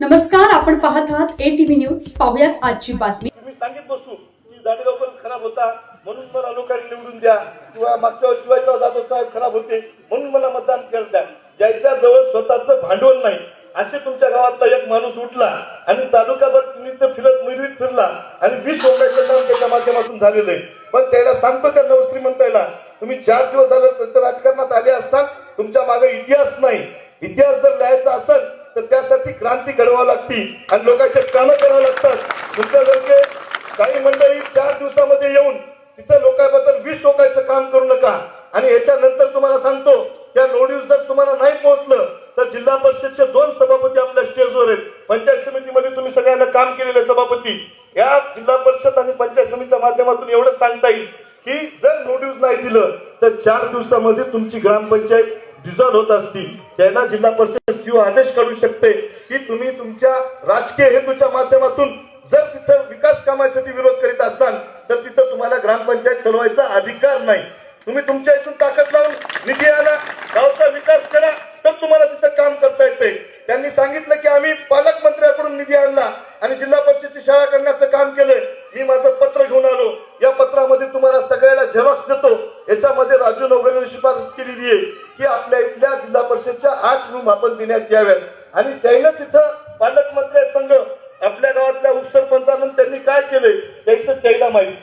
नमस्कार आपण पाहत आहात ए टीव्ही न्यूज पाहुयात आजची बातमी. तुम्ही सांगित बसू की दांडेगावकर खराब होता म्हणून मला लोकांनी निवडून द्या. किंवा मागच्या शिवाजीराव जाधव साहेब खराब होते म्हणून मला मतदान करत. द्या ज्याच्या जवळ स्वतःच भांडवल नाही असे तुमच्या गावातला एक माणूस उठला आणि तालुकाभर निमित्त फिरत मिरवीत फिरला आणि वीस लोकांचं नाव त्याच्या माध्यमातून झालेलं आहे. पण त्याला सांगतो त्या नवश्रीमंताला तुम्ही चार दिवस झालं तर राजकारणात आले असतात तुमच्या मागे इतिहास नाही. इतिहास जर लिहायचा असेल तर त्यासाठी क्रांती घडवावी लागती. आणि लोकांचे कामं करावं लागतात. तुमच्यासारखे काही मंडळी चार दिवसामध्ये येऊन तिथं लोकांबद्दल वीस लोकांचं काम करू नका. आणि याच्यानंतर तुम्हाला सांगतो त्या नोटीस जर तुम्हाला नाही पोहोचलं तर जिल्हा परिषदचे दोन सभापती आपल्या स्टेजवर आहेत. पंचायत समितीमध्ये तुम्ही सगळ्यांना काम केलेले सभापती. या जिल्हा परिषद आणि पंचायत समितीच्या माध्यमातून एवढंच सांगता येईल की जर नोटीस नाही दिलं तर चार दिवसामध्ये तुमची ग्रामपंचायत डिझॉल्व होत असतील त्यांना जिल्हा परिषद सीओ आदेश काढू शकते की तुम्ही तुमच्या राजकीय हेतूच्या माध्यमातून जर तिथं विकास कामासाठी विरोध करीत असाल तर तिथं तुम्हाला ग्रामपंचायत चालवायचा अधिकार नाही. तुम्ही तुमच्या इथून ताकद लावून निधी आणा गावचा विकास करा तर तुम्हाला तिथं काम करता येते. त्यांनी सांगितलं की आम्ही पालकमंत्र्याकडून निधी आणला आणि जिल्हा परिषदची शाळा करण्याचं काम केलंय. मी माझं पत्र घेऊन आलो. या पत्रामध्ये तुम्हाला सगळ्याला झेरॉक्स देतो. याच्यामध्ये राजू नवगरेने शिफारस केलेली आहे. की आपल्या इथल्या जिल्हा परिषदच्या आठ रूम आपण देण्यात याव्यात. आणि त्यानं तिथं पालकमंत्री संघ आपल्या गावातल्या उपसरपंचानं त्यांनी काय केलंय त्यांचं त्याला माहीत.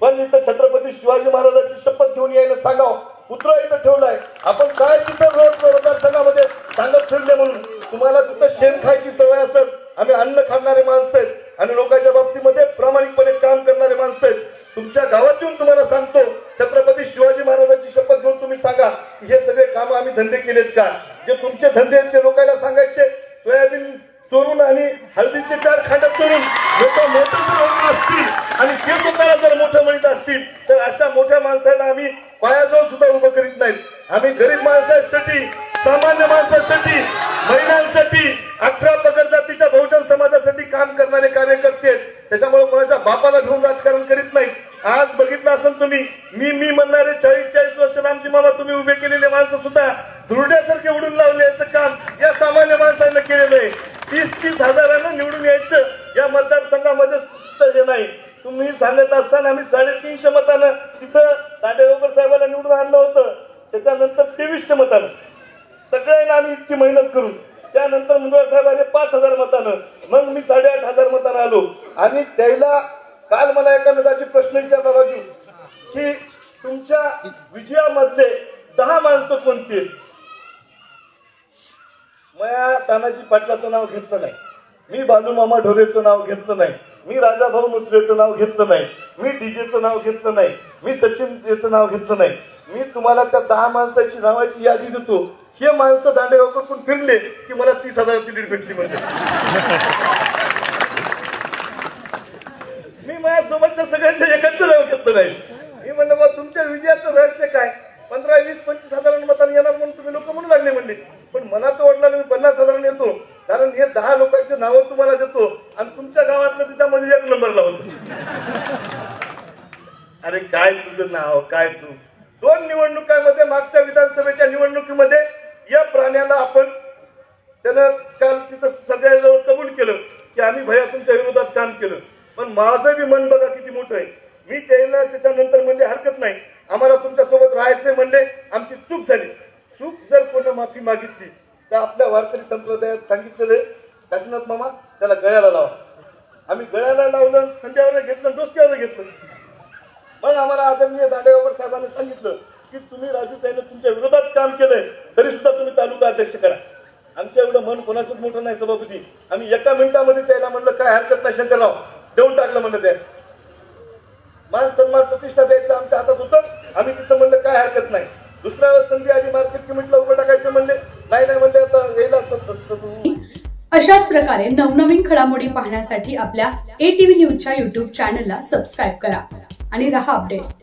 पण इथं छत्रपती शिवाजी महाराजांची शपथ घेऊन यायला सांगावं पुत्र इथं ठेवलाय. आपण काय तिथं रोज मतदारसंघामध्ये सांगत फिरले म्हणून? तुम्हाला तिथं शेण खायची सवय असेल आम्ही अन्न खाणारे माणसं आहेत. आणि लोकांच्या बाबतीमध्ये प्रामाणिकपणे काम करणारे माणसं आहेत. तुमच्या गावात येऊन तुम्हाला सांगतो छत्रपती शिवाजी महाराजांची शपथ घेऊन तुम्ही सांगा की हे सगळे काम आम्ही धंदे केलेत का? जे तुमचे धंदे आहेत ते लोकांना सांगायचे सोयाबीन चोरून आणि हळदीचे चार खांड चोरून लोक मोठं जर होत असतील आणि ते स्वतःला जर मोठं म्हणत असतील तर अशा मोठ्या माणसाला आम्ही पायाजवळ सुद्धा उभं करीत नाहीत. आम्ही गरीब माणसासाठी सामान्य माणसासाठी महिलांसाठी अठरा पगड जातीच्या बहुजन समाजासाठी काम करणारे कार्यकर्ते आहेत. त्याच्यामुळे कोणाच्या बापाला घेऊन राजकारण करीत नाहीत. आज बघितलं असेल तुम्ही मी मी म्हणणारे चाळीस चाळीस वर्ष रामजी मामा तुम्ही उभे केलेले माणसं सुद्धा धुरड्यासारखे उडून लावले याचं काम या सामान्य माणसानं केलेलं आहे. तीस तीस हजारानं निवडून यायचं या मतदारसंघामध्ये हे नाही तुम्ही सांगत असताना आम्ही साडेतीनशे मतानं तिथं दांडेगावकर साहेबांना निवडून आणलं होतं. त्याच्यानंतर तेवीसशे मतानं. सगळ्यांना आम्ही इतकी मेहनत करून त्यानंतर मुंडळ साहेब आले पाच हजार मतानं. मग मी साडेआठ हजार मतानं आलो. आणि त्याला काल मला एका नदाची प्रश्न विचारला राजू की तुमच्या विजयामधले दहा माणसं कोणती आहेत? मया तानाजी पाटलाचं नाव घेतलं नाही. मी बालूमामा ढोरेचं नाव घेतलं नाही. मी राजाभाऊ मुसरेचं नाव घेतलं नाही. मी डीजेचं नाव घेतलं नाही. मी सचिन याचं नाव घेतलं नाही. मी तुम्हाला त्या दहा माणसाची नावाची यादी देतो. हे माणसं दांडेगावकर पण फिरले की मला तीस हजाराची लीड भेटली म्हणजे. सोबतच्या सगळ्यांच्या एकत्र घेतलं नाही. मी म्हणलं बा तुमच्या विजयाचं रहस्य काय? पंधरा वीस पंचवीस साधारण मतांनी येणार म्हणून तुम्ही लोक म्हणू लागले म्हणले. पण मला तर वाटलं मी पन्नास हजारांनी येतो. कारण हे दहा लोकांची नावं तुम्हाला देतो आणि तुमच्या गावातलं त्याच्यामध्ये म्हणजे एक नंबर लावतो अरे काय तुझं नाव काय तू? दोन निवडणुकांमध्ये मागच्या विधानसभेच्या निवडणुकीमध्ये या प्राण्याला आपण त्यानं काल तिथं सगळ्याजवळ कबूल केलं की आम्ही भैया तुमच्या विरोधात काम केलं. पण माझं बी मन बघा किती मोठं आहे. मी त्याला त्याच्यानंतर म्हणजे हरकत नाही. आम्हाला तुमच्यासोबत राहायचंय म्हणले आमची चूक झाली. चूक जर कोणी माफी मागितली तर आपल्या वारकरी संप्रदायात सांगितलेलं काशीनाथ मामा त्याला गळ्याला लावा. आम्ही गळ्याला लावलं संध्यावर घेतलं डोसक्यावर घेतलं. मग आम्हाला आदरणीय दांडेगावकर साहेबांनी सांगितलं की तुम्ही राजू ताईनं तुमच्या विरोधात काम केलंय तरी सुद्धा तुम्ही तालुका अध्यक्ष करा. आमच्या एवढं मन कोणाचंच मोठं नाही सभापती. आम्ही एका मिनिटामध्ये त्याला म्हणलं काय हरकत नाही शंकरराव देऊन टाकलं म्हणलं ते. मान सन्मान प्रतिष्ठा द्यायचं आमच्या हातात होतं. आम्ही तिथं म्हणलं काय हरकत नाही. दुसऱ्या वेळेस संधी आली मार्केट कमिटीला उभं टाकायचं म्हणले. नाही नाही म्हणले आता यायला अशाच प्रकारे नवनवीन घडामोडी पाहण्यासाठी आपल्या ए टीव्ही न्यूजच्या युट्यूब चॅनलला सबस्क्राईब करा. आणि रहा अपडेट